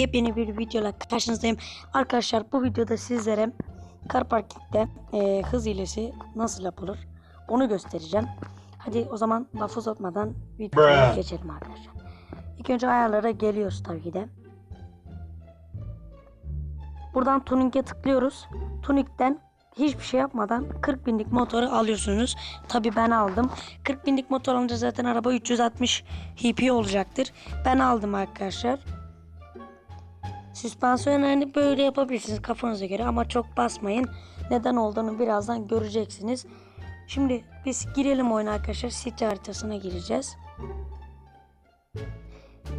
Yepyeni bir videoyla karşınızdayım. Arkadaşlar bu videoda sizlere Car Parking'de e, hız hilesi nasıl yapılır onu göstereceğim. Hadi o zaman laf uzatmadan videoya geçelim arkadaşlar. İlk önce ayarlara geliyoruz tabii ki de. Buradan tuning'e tıklıyoruz. Tuning'den hiçbir şey yapmadan 40 binlik motoru alıyorsunuz. Tabi ben aldım. 40 binlik motor alınca zaten araba 360 HP olacaktır. Ben aldım arkadaşlar. Süspansiyonlarını böyle yapabilirsiniz kafanıza göre ama çok basmayın. Neden olduğunu birazdan göreceksiniz. Şimdi biz girelim oyuna arkadaşlar. City haritasına gireceğiz.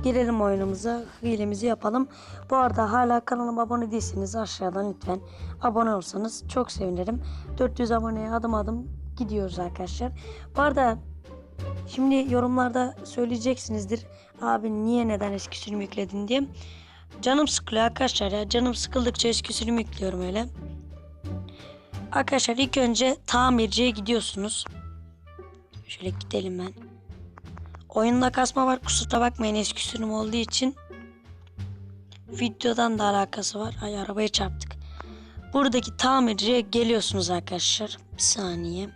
Girelim oyunumuza. Hilemizi yapalım. Bu arada hala kanalıma abone değilseniz aşağıdan lütfen abone olsanız çok sevinirim. 400 aboneye adım adım gidiyoruz arkadaşlar. Bu arada şimdi yorumlarda söyleyeceksinizdir. Abi niye neden eski sürüm yükledin diye. Canım sıkılıyor arkadaşlar ya. Canım sıkıldıkça eski sürüm yüklüyorum öyle. Arkadaşlar ilk önce tamirciye gidiyorsunuz. Şöyle gidelim ben. Oyunda kasma var kusura bakmayın eski sürüm olduğu için. Videodan da alakası var. Ay arabaya çarptık. Buradaki tamirciye geliyorsunuz arkadaşlar. Bir saniye.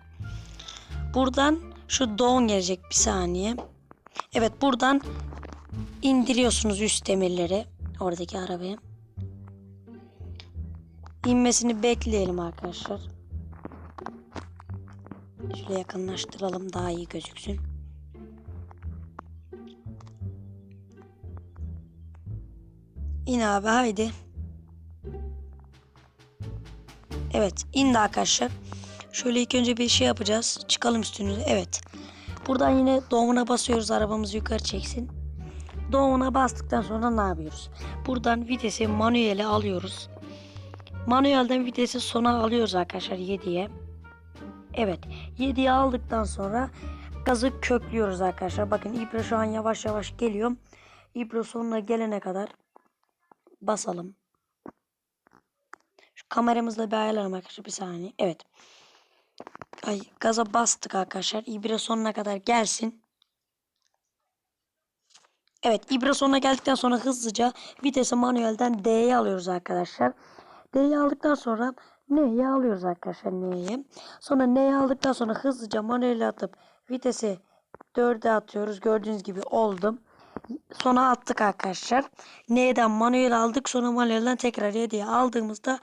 Buradan şu don gelecek bir saniye. Evet buradan indiriyorsunuz üst demirleri oradaki arabaya. İnmesini bekleyelim arkadaşlar. Şöyle yakınlaştıralım daha iyi gözüksün. İn abi haydi. Evet indi arkadaşlar. Şöyle ilk önce bir şey yapacağız. Çıkalım üstünüze. Evet. Buradan yine doğumuna basıyoruz arabamızı yukarı çeksin. Doğumuna bastıktan sonra ne yapıyoruz? Buradan vitesi manuele alıyoruz. Manuelden vitesi sona alıyoruz arkadaşlar 7'ye. Evet 7'ye aldıktan sonra gazı köklüyoruz arkadaşlar. Bakın İbre şu an yavaş yavaş geliyor. İbre sonuna gelene kadar basalım. Şu kameramızla bir ayarlayalım arkadaşlar bir saniye. Evet. Ay gaza bastık arkadaşlar. İbre sonuna kadar gelsin. Evet İbre sonuna geldikten sonra hızlıca vitesi manuelden D'ye alıyoruz arkadaşlar. D'yi aldıktan sonra N'ye alıyoruz arkadaşlar N'ye. Sonra N'ye aldıktan sonra hızlıca manuel atıp vitesi 4'e atıyoruz. Gördüğünüz gibi oldum. Sonra attık arkadaşlar. N'den manuel aldık. Sonra manuelden tekrar 7'ye aldığımızda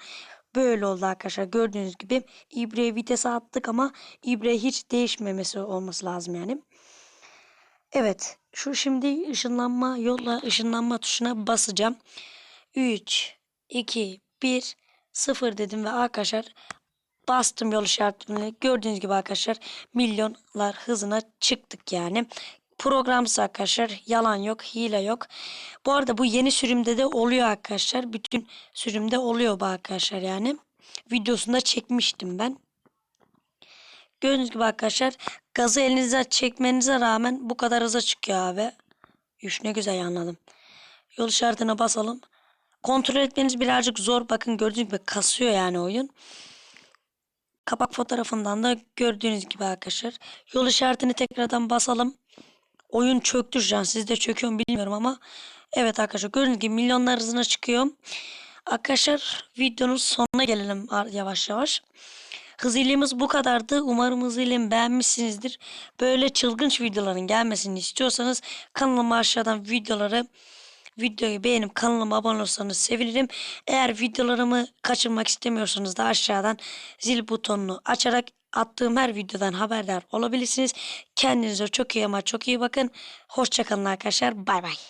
böyle oldu arkadaşlar. Gördüğünüz gibi ibreye vitese attık ama ibre hiç değişmemesi olması lazım yani. Evet. Şu şimdi ışınlanma yolla ışınlanma tuşuna basacağım. 3, 2, 1, 0 dedim ve arkadaşlar bastım yol işaretini. Gördüğünüz gibi arkadaşlar milyonlar hızına çıktık yani. Programsız arkadaşlar yalan yok hile yok. Bu arada bu yeni sürümde de oluyor arkadaşlar. Bütün sürümde oluyor bu arkadaşlar yani. Videosunda çekmiştim ben. Gördüğünüz gibi arkadaşlar gazı elinize çekmenize rağmen bu kadar hıza çıkıyor abi. Üş ne güzel anladım. Yol işaretine basalım. Kontrol etmeniz birazcık zor. Bakın gördüğünüz gibi kasıyor yani oyun. Kapak fotoğrafından da gördüğünüz gibi arkadaşlar. Yol işaretini tekrardan basalım. Oyun çöktü şu an. Sizde çöküyor mu bilmiyorum ama. Evet arkadaşlar gördüğünüz gibi milyonlar hızına çıkıyor. Arkadaşlar videonun sonuna gelelim yavaş yavaş. Hız ilimiz bu kadardı. Umarım hız ilimi beğenmişsinizdir. Böyle çılgınç videoların gelmesini istiyorsanız kanalıma aşağıdan videoları videoyu beğenip kanalıma abone olursanız sevinirim. Eğer videolarımı kaçırmak istemiyorsanız da aşağıdan zil butonunu açarak attığım her videodan haberdar olabilirsiniz. Kendinize çok iyi ama çok iyi bakın. Hoşçakalın arkadaşlar. Bay bay.